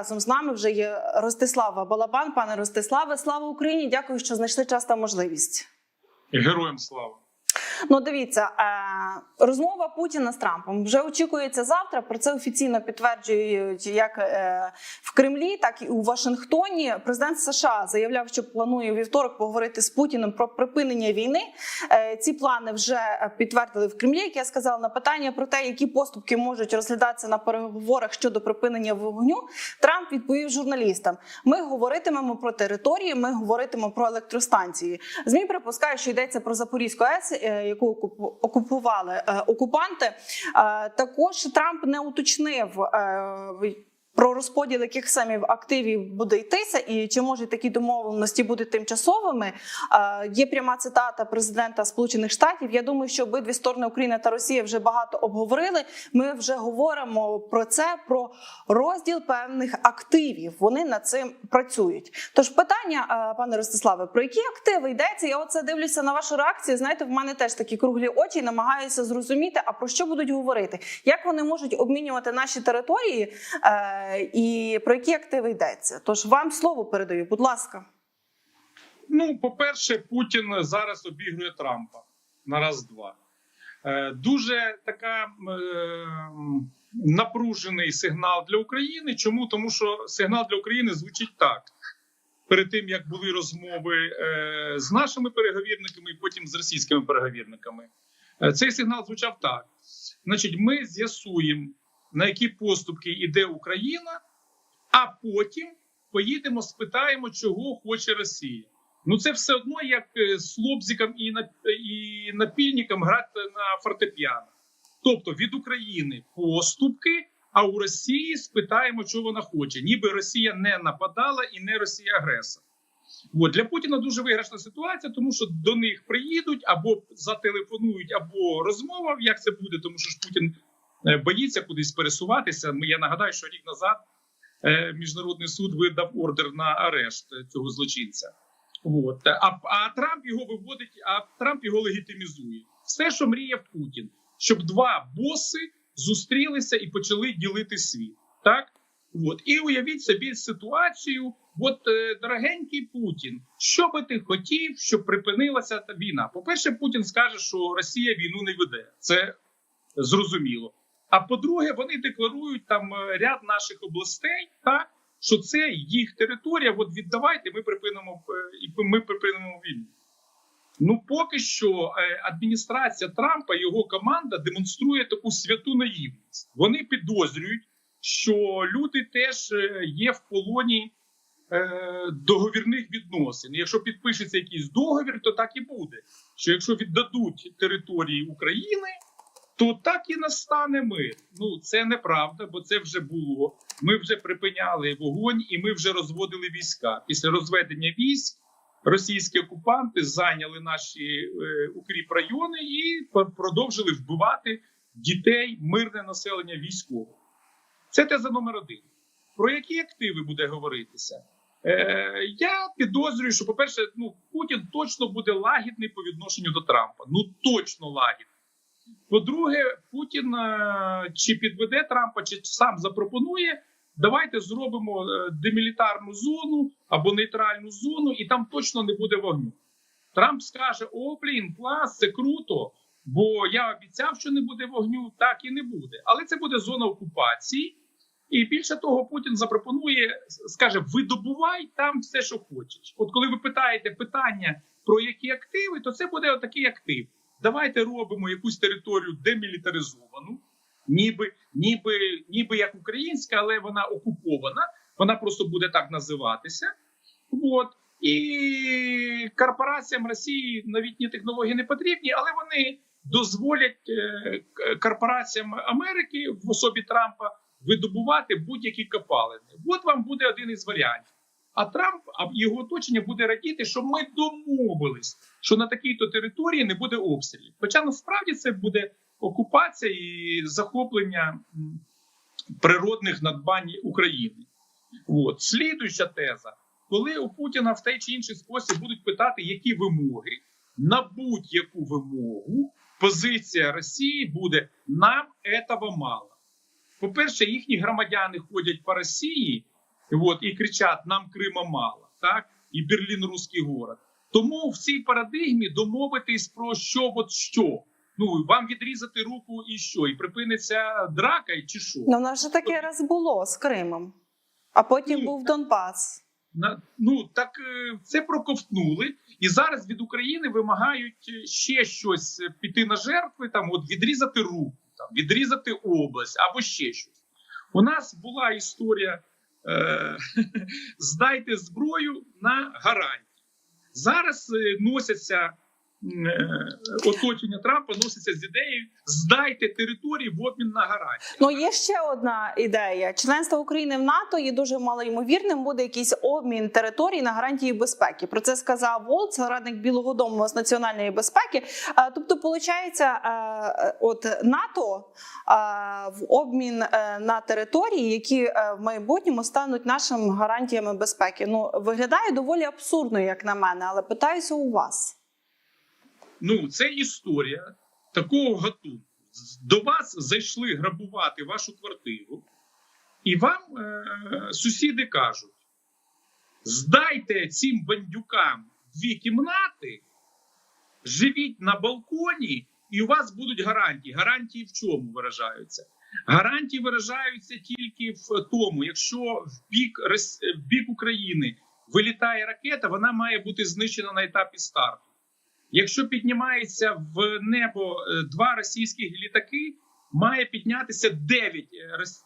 разом з нами вже є Ростислава Балабан. Пане Ростиславе, слава Україні! Дякую, що знайшли час та можливість. Героям слава. Ну, дивіться, е, розмова Путіна з Трампом вже очікується завтра. Про це офіційно підтверджують як е, в Кремлі, так і у Вашингтоні. Президент США заявляв, що планує вівторок поговорити з Путіним про припинення війни. Е, ці плани вже підтвердили в Кремлі. Як я сказала, на питання про те, які поступки можуть розглядатися на переговорах щодо припинення вогню. Трамп відповів журналістам: ми говоритимемо про території, ми говоритимемо про електростанції. Змі припускає, що йдеться про Запорізьку АЕС, яку окуп- окупували е, окупанти. Е, Також Трамп не уточнив. Про розподіл яких саме активів буде йтися, і чи можуть такі домовленості бути тимчасовими? Є пряма цитата президента Сполучених Штатів. Я думаю, що обидві сторони Україна та Росія вже багато обговорили. Ми вже говоримо про це, про розділ певних активів. Вони над цим працюють. Тож питання, пане Ростиславе, про які активи йдеться? Я оце дивлюся на вашу реакцію. Знаєте, в мене теж такі круглі очі, і намагаюся зрозуміти, а про що будуть говорити, як вони можуть обмінювати наші території, е, і про які активи йдеться. Тож вам слово передаю, будь ласка. Ну, по-перше, Путін зараз обігрує Трампа на раз-два. Е, Дуже така е, напружений сигнал для України. Чому? Тому що сигнал для України звучить так. Перед тим як були розмови е, з нашими переговірниками, і потім з російськими переговірниками, Е, цей сигнал звучав так: значить, ми з'ясуємо, на які поступки йде Україна, а потім поїдемо, спитаємо, чого хоче Росія. Ну це все одно як е, з лобзиком і на і напільником грати на фортепіано. Тобто від України поступки, а у Росії спитаємо, чого вона хоче. Ніби Росія не нападала і не Росія агресор. От для Путіна дуже виграшна ситуація, тому що до них приїдуть або зателефонують, або розмова. Як це буде, тому що ж Путін боїться кудись пересуватися. Я нагадаю, що рік назад е, міжнародний суд видав ордер на арешт е, цього злочинця. От. А, а Трамп його виводить, а Трамп його легітимізує. Все, що мріяв Путін, щоб два боси зустрілися і почали ділити світ. Так? От. І уявіть собі ситуацію. От, е, дорогенький Путін, що би ти хотів, щоб припинилася та війна? По-перше, Путін скаже, що Росія війну не веде. Це зрозуміло. А по-друге, вони декларують там е, ряд наших областей, так що це їх територія. От віддавайте, ми припинимо е, і ми припинимо війну. Ну, поки що е, адміністрація Трампа, його команда демонструє таку святу наївність. Вони підозрюють, що люди теж є в полоні договірних відносин. Якщо підпишеться якийсь договір, то так і буде. Що якщо віддадуть території України, то так і настане мир. Ну це неправда, бо це вже було. Ми вже припиняли вогонь і ми вже розводили війська. Після розведення військ російські окупанти зайняли наші е, укріп райони і продовжили вбивати дітей, мирне населення військових. Це теза номер один. Про які активи буде говоритися? Е, я підозрюю, що, по-перше, ну Путін точно буде лагідний по відношенню до Трампа. Ну точно лагідний. По-друге, Путін е, чи підведе Трампа, чи сам запропонує. Давайте зробимо е, демілітарну зону або нейтральну зону, і там точно не буде вогню. Трамп скаже: О, блін, клас, це круто. Бо я обіцяв, що не буде вогню, так і не буде. Але це буде зона окупації. І більше того, Путін запропонує, скаже: видобувай там все, що хочеш. От коли ви питаєте питання про які активи, то це буде отакий актив. Давайте робимо якусь територію демілітаризовану, ніби, ніби, ніби як українська, але вона окупована. Вона просто буде так називатися. От. І корпораціям Росії новітні технології не потрібні, але вони дозволять е, корпораціям Америки в особі Трампа видобувати будь-які копалини. От вам буде один із варіантів. А Трамп а його оточення буде радіти, що ми домовились, що на такій-то території не буде обстрілів. Хоча насправді це буде окупація і захоплення природних надбань України. От слідуюча теза, коли у Путіна в той чи інший спосіб будуть питати, які вимоги на будь-яку вимогу, позиція Росії буде нам этого мало. По-перше, їхні громадяни ходять по Росії от, і кричать: нам Крима мало, так? І Берлін русський город. Тому в цій парадигмі домовитись про що, от що. Ну вам відрізати руку і що? І припиниться драка, чи що? Ну, в нас же таке раз було з Кримом, а потім Ні. був Донбас. На ну так е, це проковтнули, і зараз від України вимагають е, ще щось е, піти на жертви, там от відрізати руку, там відрізати область або ще щось. У нас була історія е, здайте зброю на гарантії. Зараз е, носяться оточення Трампа, носяться з ідеєю здайте території в обмін на гарантії. Ну є ще одна ідея: членство України в НАТО є дуже малоймовірним. Буде якийсь обмін територій на гарантії безпеки. Про це сказав Волц, радник Білого Дому з національної безпеки. Тобто, виходить, от НАТО в обмін е, на території, які е, в майбутньому стануть нашими гарантіями безпеки. Ну виглядає доволі абсурдно, як на мене, але питаюся у вас. Ну, це історія такого гатунку. До вас зайшли грабувати вашу квартиру, і вам е- сусіди кажуть: здайте цим бандюкам дві кімнати, живіть на балконі, і у вас будуть гарантії. Гарантії в чому виражаються? Гарантії виражаються тільки в тому, якщо в бік, в бік України вилітає ракета, вона має бути знищена на етапі старту. Якщо піднімається в небо е, два російських літаки, має піднятися дев'ять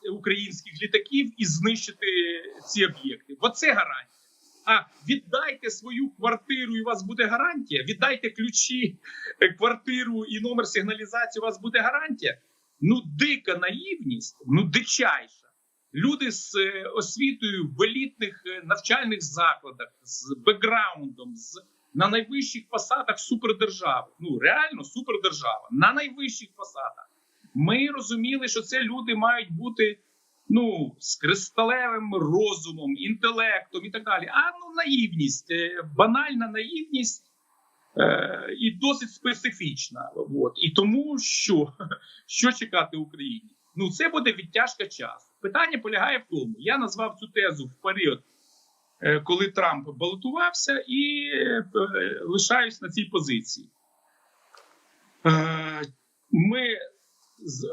е, українських літаків і знищити ці об'єкти. Оце гарантія. А віддайте свою квартиру, і у вас буде гарантія. Віддайте ключі, е, квартиру і номер сигналізації. У вас буде гарантія. Ну, дика наївність, ну дичайша. Люди з е, освітою в елітних е, навчальних закладах, з бекграундом, з на найвищих посадах супердержави. Ну реально супердержава на найвищих посадах. Ми розуміли, що це люди мають бути ну з кристалевим розумом, інтелектом і так далі. А ну наївність, е, банальна наївність. е, І досить специфічна, от і тому, що, що чекати Україні, ну це буде відтяжка часу. Питання полягає в тому. Я назвав цю тезу в період коли Трамп балотувався, і е, лишаюсь на цій позиції. Е, Ми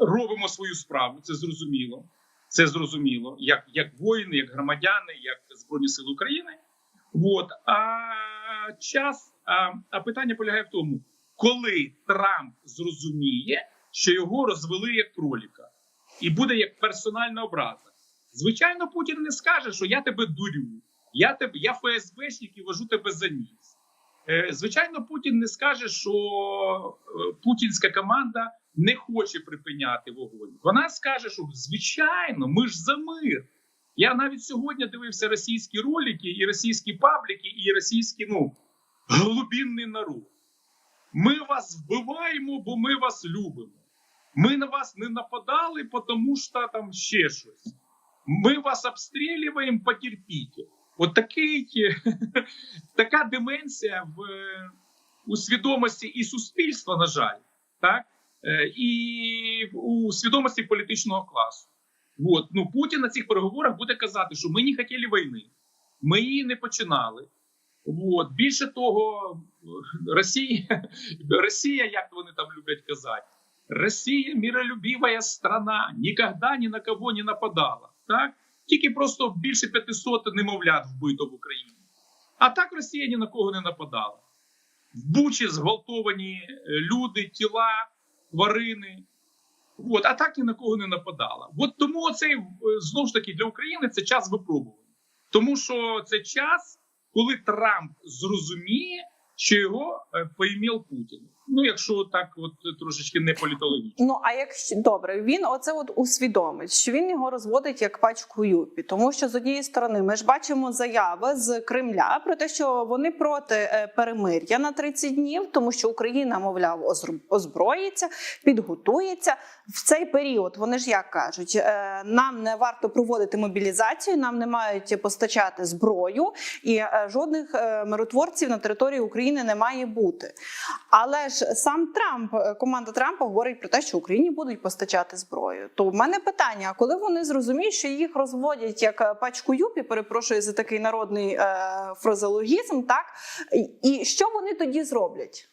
робимо свою справу, це зрозуміло. Це зрозуміло, як, як воїни, як громадяни, як Збройні Сили України. От. А час, а, а питання полягає в тому, коли Трамп зрозуміє, що його розвели як кроліка, і буде як персональна образа. Звичайно, Путін не скаже, що я тебе дурю, я тебе, я ФСБшник і вожу тебе за ніс. Е, Звичайно, Путін не скаже, що е, путінська команда не хоче припиняти вогонь. Вона скаже, що звичайно, ми ж за мир. Я навіть сьогодні дивився російські ролики, і російські пабліки, і російські ну глубинний народ. Ми вас вбиваємо, бо ми вас любимо. Ми на вас не нападали, тому що там ще щось. Ми вас обстрілюємо, потерпіть. От такий, така деменція в у свідомості і суспільства, на жаль, так е, і у свідомості політичного класу. От. Ну, Путін на цих переговорах буде казати, що ми не хотіли війни, ми її не починали. От. Більше того, Росія, Росія, як вони там люблять казати, Росія миролюбива страна, ніколи ні на кого не нападала. Так? Тільки просто більше 500 немовлят вбито в Україні. А так Росія ні на кого не нападала. В Бучі зґвалтовані е, люди, тіла, тварини. От, а так ні на кого не нападала. От тому цей знову ж таки для України це час випробувань. Тому що це час, коли Трамп зрозуміє, що його е, поімів Путін. Ну, якщо так, от трошечки не політологічно. Ну а якщо добре, він оце от усвідомить, що він його розводить як пачку юпі, тому що з однієї сторони ми ж бачимо заяви з Кремля про те, що вони проти е, перемир'я на 30 днів, тому що Україна, мовляв, озброїться, підготується в цей період. Вони ж як кажуть, е, нам не варто проводити мобілізацію, нам не мають постачати зброю, і е, жодних миротворців на території України не має бути. Але ж сам Трамп, е, команда Трампа говорить про те, що Україні будуть постачати зброю. То в мене питання: коли вони зрозуміють, що їх розводять як е, пачку юпі, перепрошую за такий народний е, фразеологізм, так і що вони тоді зроблять?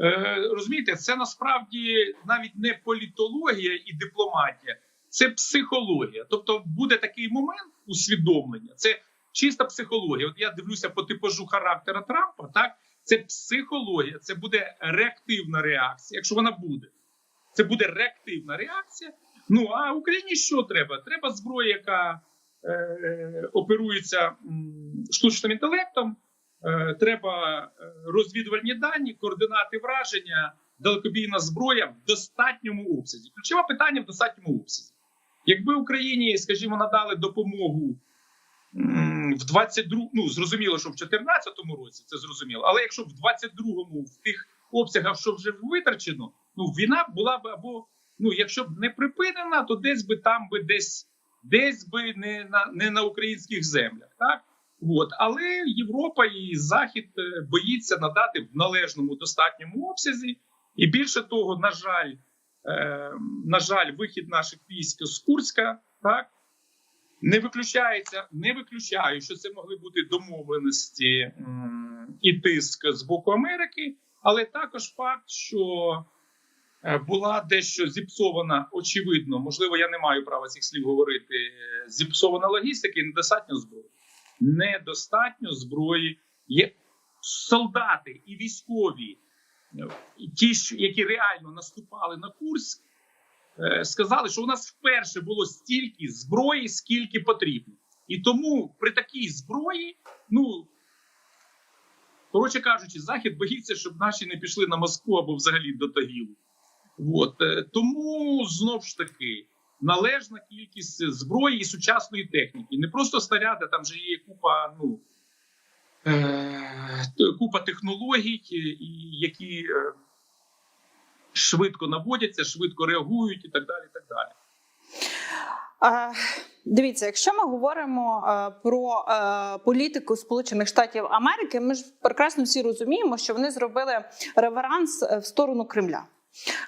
Е, розумієте, це насправді навіть не політологія і дипломатія, це психологія. Тобто буде такий момент усвідомлення. Це чиста психологія. От я дивлюся по типажу характера Трампа. Так, це психологія, це буде реактивна реакція. Якщо вона буде, це буде реактивна реакція. Ну а Україні що треба? Треба зброя, яка е, оперується штучним інтелектом. Е, треба е, розвідувальні дані, координати враження, далекобійна зброя в достатньому обсязі. Ключове питання в достатньому обсязі. Якби Україні, скажімо, надали допомогу в 22, ну зрозуміло, що в 2014 році це зрозуміло, але якщо в 22-му в тих обсягах, що вже витрачено, ну війна була б або ну, якщо б не припинена, то десь би там би десь десь би не на не на українських землях, так. От, але Європа і Захід е, боїться надати в належному достатньому обсязі, і більше того, на жаль, е, на жаль, вихід наших військ з Курська так не виключається, не виключаю, що це могли бути домовленості і тиск з боку Америки, але також факт, що е, була дещо зіпсована, очевидно, можливо, я не маю права цих слів говорити. е, Зіпсована логістика і недостатньо зброї недостатньо зброї. Є солдати і військові, е, ті, які реально наступали на Курськ, сказали, що у нас вперше було стільки зброї, скільки потрібно. І тому при такій зброї, ну коротше кажучи, захід боїться, щоб наші не пішли на Москву або взагалі до Тагілу. От е, тому знов ж таки належна кількість зброї і сучасної техніки. Не просто снаряди, там же є купа, ну е, купа технологій, е, які е, швидко наводяться, швидко реагують і так далі. Так далі. Е, Дивіться, якщо ми говоримо е, про е, політику Сполучених Штатів Америки, ми ж прекрасно всі розуміємо, що вони зробили реверанс е, в сторону Кремля.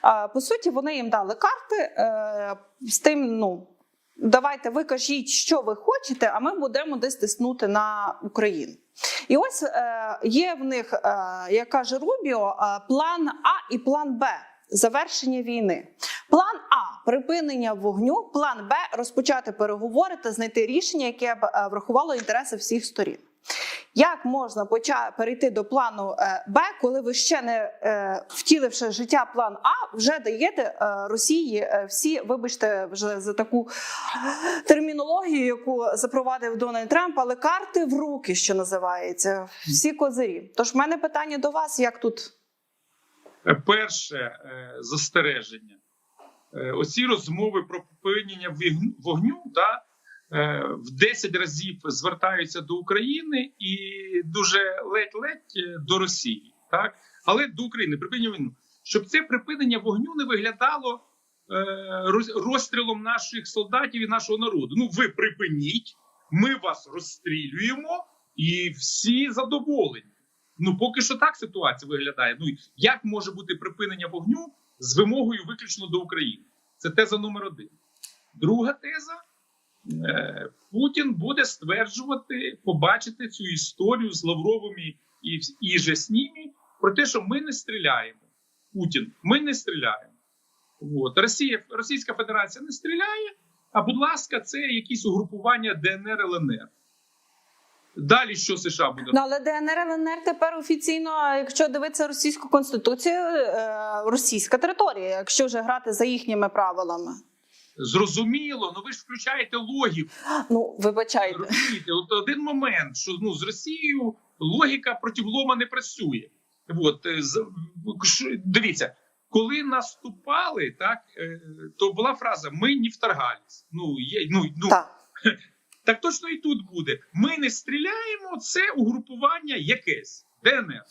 Е, По суті, вони їм дали карти е, з тим, ну. Давайте ви кажіть, що ви хочете, а ми будемо десь тиснути на Україну. І ось е, є в них, е, як каже Рубіо, план А і план Б завершення війни. План А припинення вогню, план Б розпочати переговори та знайти рішення, яке б е, врахувало інтереси всіх сторін. Як можна поча- перейти до плану е, Б, коли ви ще не е, втіливши життя план А, вже даєте Росії всі, вибачте, вже за таку термінологію, яку запровадив Дональд Трамп, але карти в руки, що називається, всі козирі. Тож в мене питання до вас: як тут Перше е, застереження. Е, Оці розмови про припинення вогню да, е, в 10 разів звертаються до України і дуже ледь-ледь е, до Росії. Так? Але до України припинення війну. Щоб це припинення вогню не виглядало е, розстрілом наших солдатів і нашого народу. Ну, ви припиніть, ми вас розстрілюємо, і всі задоволені. Ну, поки що так ситуація виглядає. Ну як може бути припинення вогню з вимогою виключно до України? Це теза номер один. Друга теза: е, Путін буде стверджувати, побачити цю історію з Лавровими і, і же з ними про те, що ми не стріляємо. Путін, ми не стріляємо. От. Росія, Російська Федерація не стріляє. А будь ласка, це якісь угрупування ДНР ЛНР. Далі що США буде? Ну, але ДНР ЛНР тепер офіційно, якщо дивитися російську конституцію, е, російська територія, якщо вже грати за їхніми правилами. Зрозуміло, ну ви ж включаєте логіку. Ну, вибачайте. Розумієте, от один момент, що ну з Росією логіка проти влома не працює. От е, дивіться, коли наступали, так е, то була фраза Ми не вторгались. Ну є ну ну Так. так точно і тут буде. Ми не стріляємо, це угрупування якесь ДНР.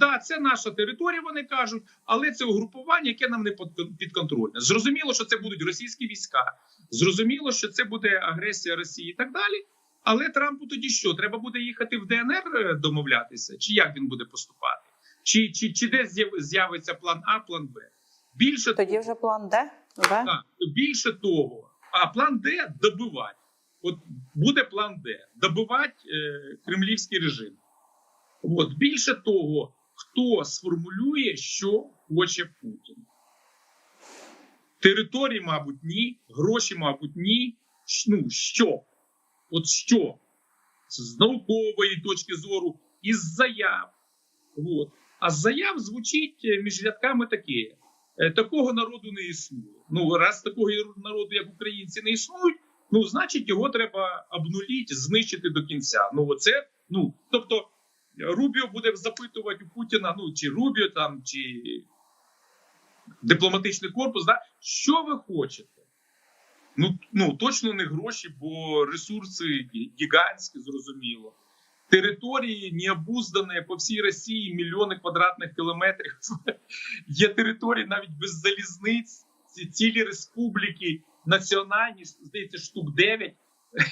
Да, це наша територія, вони кажуть, але це угрупування, яке нам не підконтрольне. Зрозуміло, що це будуть російські війська. Зрозуміло, що це буде агресія Росії і так далі. Але Трампу тоді що? Треба буде їхати в ДНР е, домовлятися? Чи як він буде поступати? Чи, чи, чи десь з'явиться план А, план Б? Більше Тоді вже план Д. Так, більше того, а план Д добивати. От буде план Д добивати е, кремлівський режим. От більше того, хто сформулює, що хоче Путін. Території, мабуть, ні, гроші, мабуть, ні. Ну, що? От що? З наукової точки зору, із заяв. От. А заяв звучить е, між рядками таке: Е, такого народу не існує. Ну, раз такого народу, як українці, не існують, ну значить його треба обнуліть, знищити до кінця. Ну, оце, ну тобто, Рубіо буде запитувати у Путіна, ну чи Рубіо там, чи дипломатичний корпус, да, що ви хочете? Ну, ну точно не гроші, бо ресурси гігантські, зрозуміло. Території необуздані по всій Росії мільйони квадратних кілометрів. Є території навіть без залізниць, цілі республіки, національні, здається, штук 9,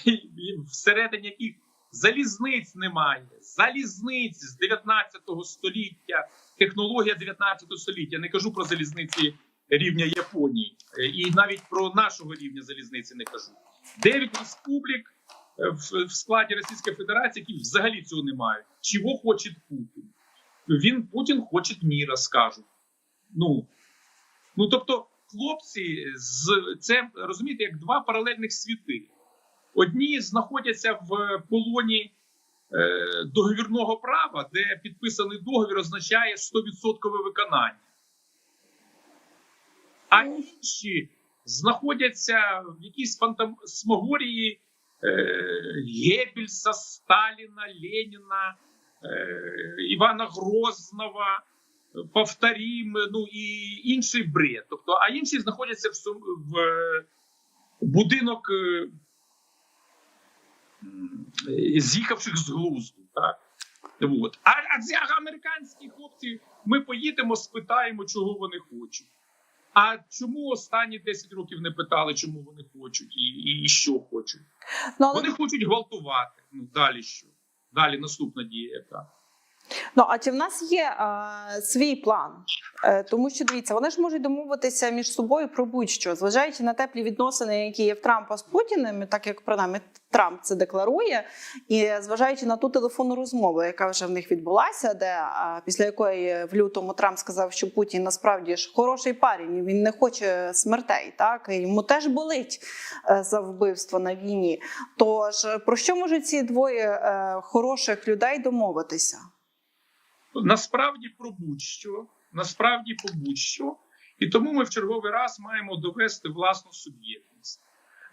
всередині яких залізниць немає. Залізниць з 19 століття, технологія 19 століття. Не кажу про залізниці рівня Японії, е, і навіть про нашого рівня залізниці не кажу. Дев'ять республік е, в, складі Російської Федерації, які взагалі цього не мають. Чого хоче Путін? Він Путін хоче міра, скажуть. Ну, ну тобто, хлопці, з це розумієте, як два паралельних світи. Одні знаходяться в полоні е, договірного права, де підписаний договір означає 100% виконання. А інші знаходяться в якійсь фантасмагорії е, Геббельса, Сталіна, Леніна, е, Івана Грозного, повторім, ну і інший бред. Тобто, а інші знаходяться в, сум- в е, будинок е, з'їхавших з глузду. Так? От. А, а ці американські хлопці, ми поїдемо, спитаємо, чого вони хочуть. А чому останні 10 років не питали, чому вони хочуть і, і, і що хочуть? Ну, але Вони хочуть гвалтувати. Ну далі що? Далі наступна дія яка? Ну а чи в нас є е, свій план? Е, тому що дивіться, вони ж можуть домовитися між собою про будь-що, зважаючи на теплі відносини, які є в Трампа з Путіним, так як принаймні Трамп це декларує, і зважаючи на ту телефонну розмову, яка вже в них відбулася, де е, після якої в лютому Трамп сказав, що Путін насправді ж хороший парень, він не хоче смертей, так і йому теж болить е, за вбивство на війні. Тож про що можуть ці двоє е, хороших людей домовитися? Насправді про будь-що, насправді про будь-що, і тому ми в черговий раз маємо довести власну суб'єктність.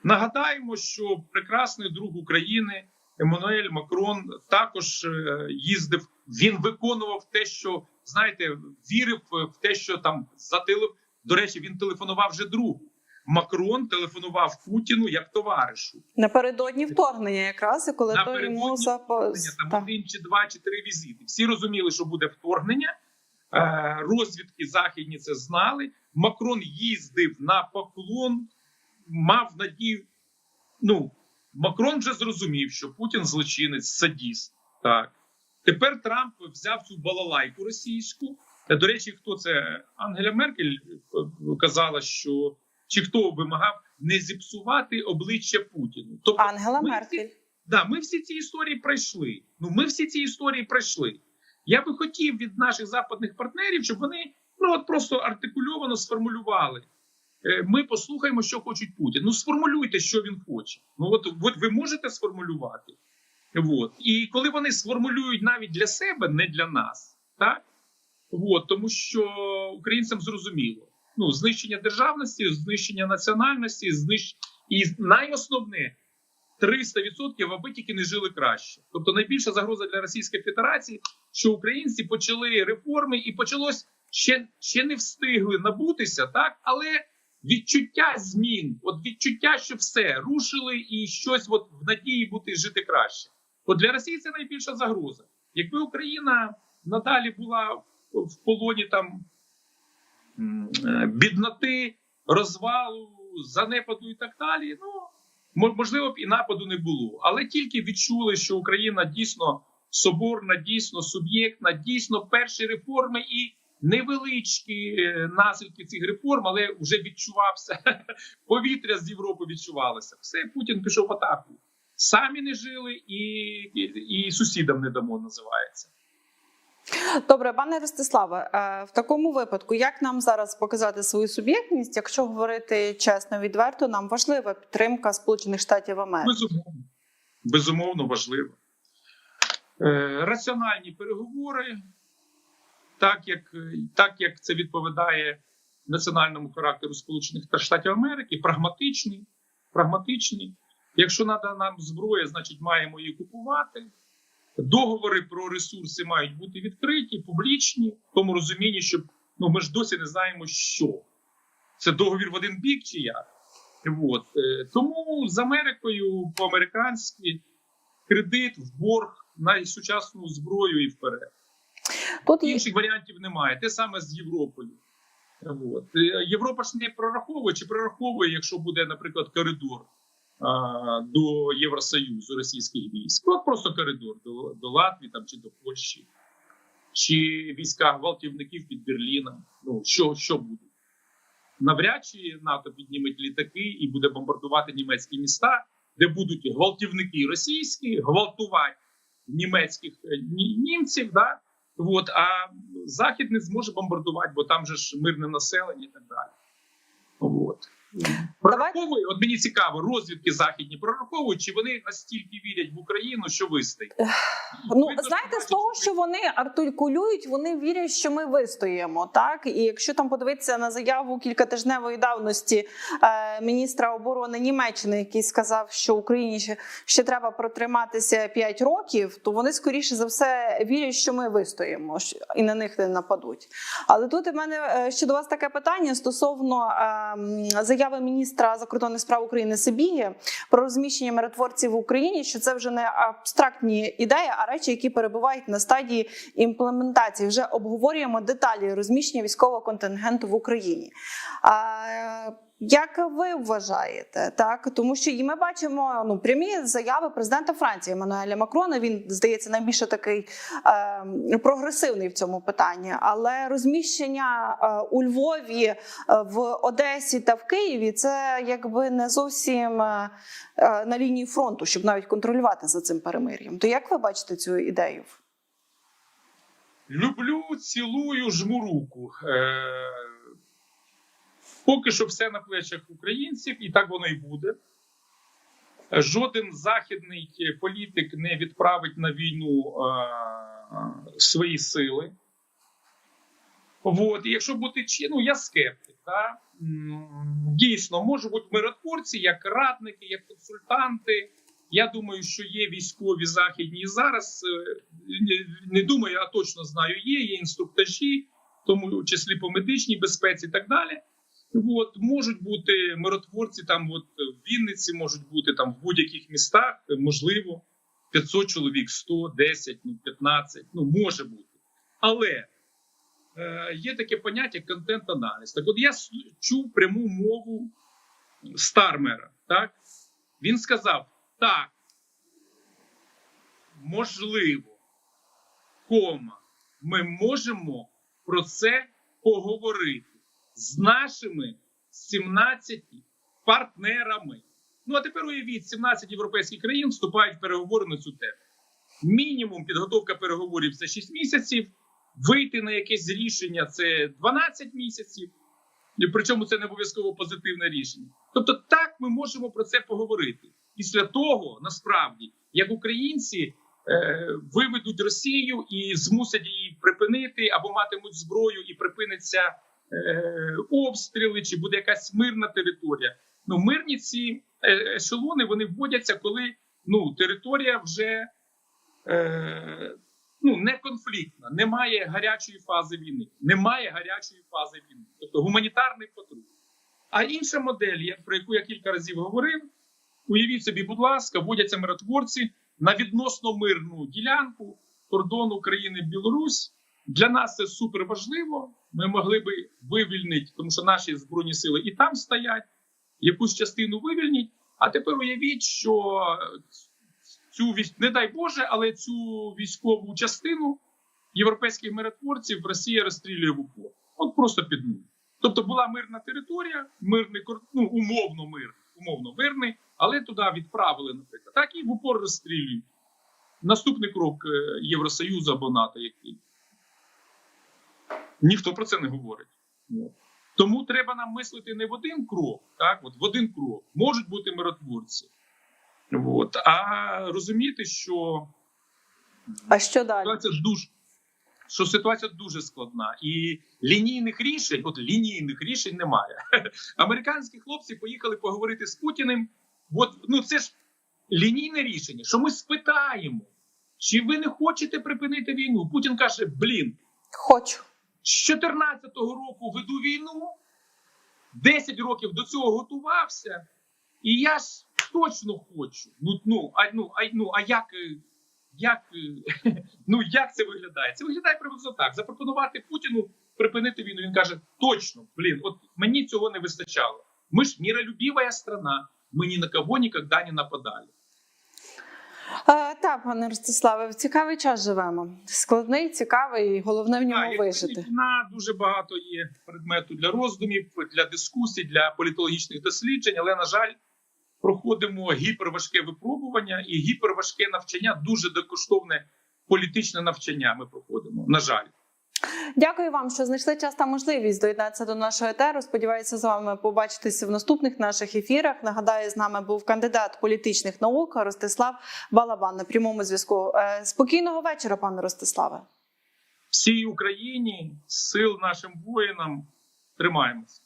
Нагадаємо, що прекрасний друг України Еммануель Макрон також е, їздив. Він виконував те, що знаєте, вірив в те, що там за теле... До речі, він телефонував вже другу. Макрон телефонував Путіну як товаришу. Напередодні вторгнення, якраз і коли той йому запо... там Так. один чи два чи три візити. Всі розуміли, що буде вторгнення. Е, Розвідки західні це знали. Макрон їздив на поклон, мав надію. Ну, Макрон вже зрозумів, що Путін злочинець, садіст. Так. Тепер Трамп взяв цю балалайку російську. Е, До речі, хто це? Ангеля Меркель е, казала, що чи хто вимагав не зіпсувати обличчя Путіну. Тобто, Ангела ми Меркель. всі- Да, ми всі ці історії пройшли. Ну, ми всі ці історії пройшли. Я би хотів від наших западних партнерів, щоб вони ну от просто артикульовано сформулювали. Е, Ми послухаємо, що хочуть Путін. Ну сформулюйте, що він хоче. Ну от, от ви можете сформулювати. От. І коли вони сформулюють навіть для себе, не для нас, так? От, тому що українцям зрозуміло. Ну, знищення державності, знищення національності, знищ... і найосновне 300% аби тільки не жили краще. Тобто найбільша загроза для Російської Федерації, що українці почали реформи, і почалось ще, ще не встигли набутися, так але відчуття змін, от відчуття, що все рушили і щось от в надії бути жити краще. От для Росії це найбільша загроза. Якби Україна надалі була в полоні там бідноти, розвалу, занепаду і так далі, ну можливо б і нападу не було. Але тільки відчули, що Україна дійсно соборна, дійсно суб'єктна, дійсно перші реформи і невеличкі е, наслідки цих реформ, але вже відчувався повітря з Європи відчувалося. Все, Путін пішов в атаку. Самі не жили, і, і, і сусідам не дамо називається. Добре, пане Ростиславе, е, в такому випадку, як нам зараз показати свою суб'єктність, якщо говорити чесно, відверто, нам важлива підтримка Сполучених Штатів Америки. Безумовно, безумовно важливо. Е, раціональні переговори, так як, так як це відповідає національному характеру Сполучених Штатів Америки, прагматичні, прагматичні. Якщо треба нам зброя, значить маємо її купувати. Договори про ресурси мають бути відкриті, публічні, в тому розумінні, що ну, ми ж досі не знаємо, що це договір в один бік чи як. От. е, Тому з Америкою по-американськи кредит в борг на сучасну зброю і вперед. Тут є Інших варіантів немає. Те саме з Європою. От. Е, Європа ж не прораховує чи прораховує, якщо буде, наприклад, коридор до Євросоюзу російських військ. От просто коридор до, до Латвії там, чи до Польщі, чи війська гвалтівників під Берліном. Ну, що, що буде? Навряд чи НАТО підніме літаки і буде бомбардувати німецькі міста, де будуть гвалтівники російські, гвалтувати німецьких е, ні- німців. Да? От, а Захід не зможе бомбардувати, бо там же ж мирне населення і так далі. От. Прораховує, от мені цікаво, розвідки західні прораховують, чи вони настільки вірять в Україну, що вистоїть? Ну, Видно, знаєте, що з того, що вони артикулюють, вони вірять, що ми вистоїмо. Так і якщо там подивитися на заяву кількатижневої давності е, міністра оборони Німеччини, який сказав, що Україні ще, ще треба протриматися 5 років, то вони скоріше за все вірять, що ми вистоїмо і на них не нападуть. Але тут у мене е, ще до вас таке питання стосовно е, м, заяви міністра закордонних справ України Сибіги про розміщення миротворців в Україні, що це вже не абстрактні ідеї, а речі, які перебувають на стадії імплементації. Вже обговорюємо деталі розміщення військового контингенту в Україні. Як ви вважаєте, так тому що і ми бачимо ну прямі заяви президента Франції Еммануеля Макрона. Він здається найбільше такий е, прогресивний в цьому питанні, але розміщення е, у Львові, е, в Одесі та в Києві це якби не зовсім е, е, на лінії фронту, щоб навіть контролювати за цим перемир'ям. То як ви бачите цю ідею? Люблю, цілую, жму руку. Е, поки що все на плечах українців, і так воно і буде. Жоден західний політик не відправить на війну е, свої сили. От, і якщо бути ну, я скептик. Да? Дійсно, можуть бути миротворці, як радники, як консультанти. Я думаю, що є військові західні і зараз. е, Не думаю, а точно знаю, є. Є інструктажі, в тому числі по медичній безпеці і так далі. От можуть бути миротворці там, от в Вінниці, можуть бути там в будь-яких містах, можливо, 500 чоловік, 100, 10, ну 15, ну може бути. Але е, є таке поняття контент-аналіз. Так, от я чув пряму мову Стармера. Так він сказав: так, можливо, кома, ми можемо про це поговорити з нашими 17 партнерами. Ну а тепер уявіть, 17 європейських країн вступають в переговори на цю тему. Мінімум підготовка переговорів це 6 місяців. Вийти на якесь рішення це 12 місяців. І причому це не обов'язково позитивне рішення. Тобто, так ми можемо про це поговорити. Після того, насправді, як українці е, виведуть Росію і змусять її припинити або матимуть зброю і припиниться обстріли, чи буде якась мирна територія. Ну, мирні ці е, ешелони вони вводяться, коли ну, територія вже е, ну, не конфліктна, немає гарячої фази війни. Немає гарячої фази війни, тобто гуманітарний патруль. А інша модель, про яку я кілька разів говорив, уявіть собі, будь ласка, вводяться миротворці на відносно мирну ділянку кордону України Білорусь. Для нас це супер важливо. Ми могли би вивільнити, тому що наші збройні сили і там стоять, якусь частину вивільніть. А тепер уявіть, що цю не дай Боже, але цю військову частину європейських миротворців Росія розстрілює в упор. От просто під нуль. Тобто була мирна територія, мирний ну, умовно мир, умовно мирний, але туди відправили, наприклад. Так і в упор розстрілюють. Наступний крок е, Євросоюзу або НАТО, який ніхто про це не говорить. Тому треба нам мислити не в один крок, так, от в один крок можуть бути миротворці. От, а розуміти, що А що далі? ситуація дуже що ситуація дуже складна, і лінійних рішень, от лінійних рішень немає. Американські хлопці поїхали поговорити з Путіним. От ну це ж лінійне рішення, що ми спитаємо, чи ви не хочете припинити війну? Путін каже: блін, Хочу. З 14-го року веду війну, 10 років до цього готувався, і я ж точно хочу. Ну, ну, а, ну, а, ну, а як, е, як, е, ну, як це виглядає? Це виглядає приблизно так. Запропонувати Путіну припинити війну. Він каже: точно, блін, от мені цього не вистачало. Ми ж миролюбивая страна, ми ні на кого ніколи не нападали. Так, пане Ростиславе, в цікавий час живемо. Складний, цікавий, і головне в ньому а, вижити. На дуже багато є предмету для роздумів, для дискусій, для політологічних досліджень, але на жаль, проходимо гіперважке випробування і гіперважке навчання, дуже докоштовне політичне навчання. Ми проходимо. На жаль. Дякую вам, що знайшли час та можливість доєднатися до нашого етеру. Сподіваюся, з вами побачитися в наступних наших ефірах. Нагадаю, з нами був кандидат політичних наук Ростислав Балабан на прямому зв'язку. Е, Спокійного вечора, пане Ростиславе. Всій Україні, сил нашим воїнам тримаємося.